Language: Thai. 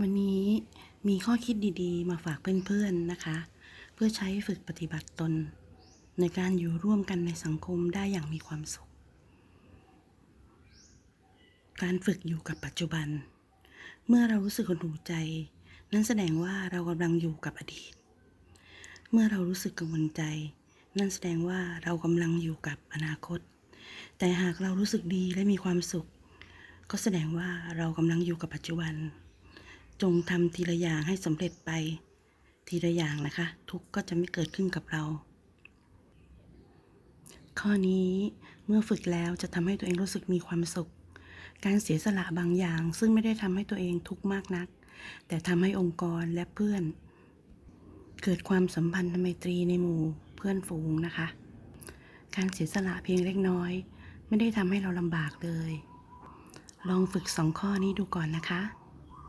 วันนี้มีข้อคิดดีๆ มาฝากเพื่อนๆนะคะ เพื่อใช้ฝึกปฏิบัติตน ในการอยู่ร่วมกันในสังคมได้อย่างมีความสุข การฝึกอยู่กับปัจจุบัน เมื่อเรารู้สึกหดหูใจ นั่นแสดงว่าเรากำลังอยู่กับอดีต เมื่อเรารู้สึกกังวลใจ นั่นแสดงว่าเรากำลังอยู่กับอนาคต แต่หากเรารู้สึกดีและมีความสุข ก็แสดงว่าเรากำลังอยู่กับปัจจุบัน จงทำทีละอย่างให้สำเร็จไป ทีละอย่างนะคะ ทุกก็จะไม่เกิดขึ้นกับเรา ข้อนี้เมื่อฝึกแล้วจะทำให้ตัวเองรู้สึกมีความสุข การเสียสละบางอย่าง ซึ่งไม่ได้ทำให้ตัวเองทุกข์มากนัก แต่ทำให้องค์กรและเพื่อน เกิดความสัมพันธ์ไมตรีในหมู่เพื่อนฝูงนะคะ การเสียสละเพียงเล็กน้อย ไม่ได้ทำให้เราลำบากเลย ลองฝึกสองข้อนี้ดูก่อนนะคะ